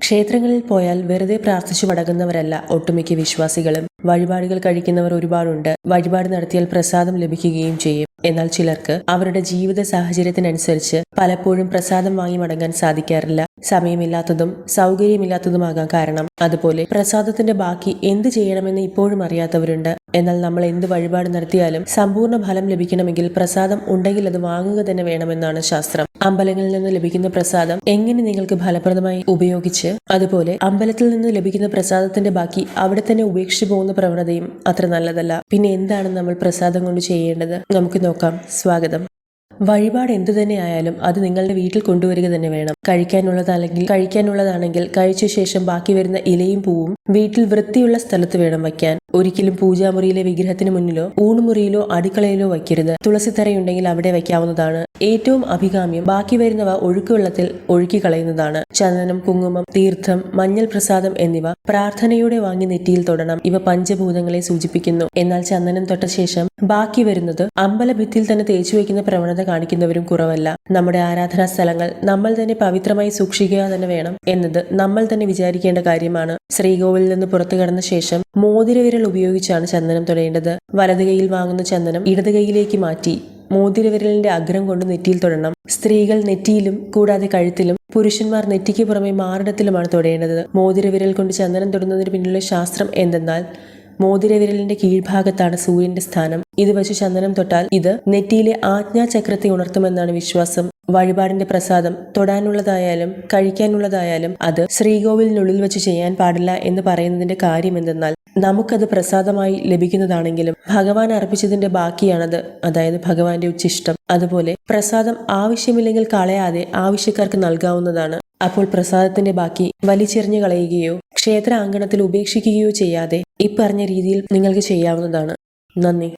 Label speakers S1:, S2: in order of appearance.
S1: ക്ഷേത്രങ്ങളിൽ പോയാൽ വെറുതെ പ്രാർത്ഥിച്ചു മടങ്ങുന്നവരല്ല ഒട്ടുമിക്ക വിശ്വാസികളും. വഴിപാടുകൾ കഴിക്കുന്നവർ ഒരുപാടുണ്ട്. വഴിപാട് നടത്തിയാൽ പ്രസാദം ലഭിക്കുകയും ചെയ്യും. എന്നാൽ ചിലർക്ക് അവരുടെ ജീവിത സാഹചര്യത്തിനനുസരിച്ച് പലപ്പോഴും പ്രസാദം വാങ്ങി മടങ്ങാൻ സാധിക്കാറില്ല. സമയമില്ലാത്തതും സൗകര്യമില്ലാത്തതുമാകാം കാരണം. അതുപോലെ പ്രസാദത്തിന്റെ ബാക്കി എന്ത് ചെയ്യണമെന്ന് ഇപ്പോഴും അറിയാത്തവരുണ്ട്. എന്നാൽ നമ്മൾ എന്ത് വഴിപാട് നടത്തിയാലും സമ്പൂർണ ഫലം ലഭിക്കണമെങ്കിൽ പ്രസാദം ഉണ്ടെങ്കിൽ അത് വാങ്ങുക തന്നെ വേണമെന്നാണ് ശാസ്ത്രം. അമ്പലങ്ങളിൽ നിന്ന് ലഭിക്കുന്ന പ്രസാദം എങ്ങനെ നിങ്ങൾക്ക് ഫലപ്രദമായി ഉപയോഗിച്ച് അതുപോലെ അമ്പലത്തിൽ നിന്ന് ലഭിക്കുന്ന പ്രസാദത്തിന്റെ ബാക്കി അവിടെ തന്നെ ഉപേക്ഷിച്ചു പോകുന്ന പ്രവണതയും അത്ര നല്ലതല്ല. പിന്നെ എന്താണ് നമ്മൾ പ്രസാദം കൊണ്ട് ചെയ്യേണ്ടത്? നമുക്ക് നോക്കാം. സ്വാഗതം. വഴിപാട് എന്തു തന്നെ ആയാലും അത് നിങ്ങളുടെ വീട്ടിൽ കൊണ്ടുവരിക തന്നെ വേണം. കഴിക്കാനുള്ളതല്ലെങ്കിൽ കഴിക്കാനുള്ളതാണെങ്കിൽ കഴിച്ച ശേഷം ബാക്കി വരുന്ന ഇലയും പൂവും വീട്ടിൽ വൃത്തിയുള്ള സ്ഥലത്ത് വേണം വയ്ക്കാൻ. ഒരിക്കലും പൂജാമുറിയിലെ വിഗ്രഹത്തിന് മുന്നിലോ ഊണുമുറിയിലോ അടുക്കളയിലോ വയ്ക്കരുത്. തുളസിത്തറയുണ്ടെങ്കിൽ അവിടെ വയ്ക്കാവുന്നതാണ് ഏറ്റവും അഭികാമ്യം. ബാക്കി വരുന്നവ ഒഴുക്കുവെള്ളത്തിൽ ഒഴുക്കി കളയുന്നതാണ് ചന്ദനം കുങ്കുമം തീർത്ഥം മഞ്ഞൾ പ്രസാദം എന്നിവ പ്രാർത്ഥനയോടെ വാങ്ങി നെറ്റിയിൽ തൊടണം. ഇവ പഞ്ചഭൂതങ്ങളെ സൂചിപ്പിക്കുന്നു. എന്നാൽ ചന്ദനം തൊട്ട ശേഷം ബാക്കി വരുന്നത് അമ്പലഭിത്തിയിൽ തന്നെ തേച്ചു വയ്ക്കുന്ന പ്രവണത കാണിക്കുന്നവരും കുറവല്ല. നമ്മുടെ ആരാധനാ സ്ഥലങ്ങൾ നമ്മൾ തന്നെ പവിത്രമായി സൂക്ഷിക്കുക തന്നെ വേണം എന്നത് നമ്മൾ തന്നെ വിചാരിക്കേണ്ട കാര്യമാണ്. ശ്രീകോവിലിൽ നിന്ന് പുറത്തു കടന്ന ശേഷം മോതിരവിരൽ ഉപയോഗിച്ചാണ് ചന്ദനം തൊടേണ്ടത്. വലതുകൈയിൽ വാങ്ങുന്ന ചന്ദനം ഇടതുകൈയിലേക്ക് മാറ്റി മോതിരവിരലിന്റെ അഗ്രം കൊണ്ട് നെറ്റിയിൽ തൊടണം. സ്ത്രീകൾ നെറ്റിയിലും കൂടാതെ കഴുത്തിലും പുരുഷന്മാർ നെറ്റിക്ക് പുറമെ മാറിടത്തിലുമാണ് തൊടേണ്ടത്. മോതിരവിരൽ കൊണ്ട് ചന്ദനം തൊടുന്നതിന് പിന്നിലുള്ള ശാസ്ത്രം എന്തെന്നാൽ മോതിരവിരലിന്റെ കീഴ്ഭാഗത്താണ് സൂര്യന്റെ സ്ഥാനം. ഇത് വെച്ച് ചന്ദനം തൊട്ടാൽ ഇത് നെറ്റിയിലെ ആജ്ഞാചക്രത്തെ ഉണർത്തുമെന്നാണ് വിശ്വാസം. വഴിപാടിന്റെ പ്രസാദം തൊടാനുള്ളതായാലും കഴിക്കാനുള്ളതായാലും അത് ശ്രീകോവിലിനുള്ളിൽ വെച്ച് ചെയ്യാൻ പാടില്ല എന്ന് പറയുന്നതിന്റെ കാര്യം എന്തെന്നാൽ നമുക്കത് പ്രസാദമായി ലഭിക്കുന്നതാണെങ്കിലും ഭഗവാൻ അർപ്പിച്ചതിന്റെ ബാക്കിയാണത് അതായത് ഭഗവാന്റെ ഉച്ചിഷ്ടം. അതുപോലെ പ്രസാദം ആവശ്യമില്ലെങ്കിൽ കളയാതെ ആവശ്യക്കാർക്ക് നൽകാവുന്നതാണ്. അപ്പോൾ പ്രസാദത്തിന്റെ ബാക്കി വലിച്ചെറിഞ്ഞു കളയുകയോ ക്ഷേത്ര അങ്കണത്തിൽ ഉപേക്ഷിക്കുകയോ ചെയ്യാതെ ഇപ്പറഞ്ഞ രീതിയിൽ നിങ്ങൾക്ക് ചെയ്യാവുന്നതാണ്. നന്ദി.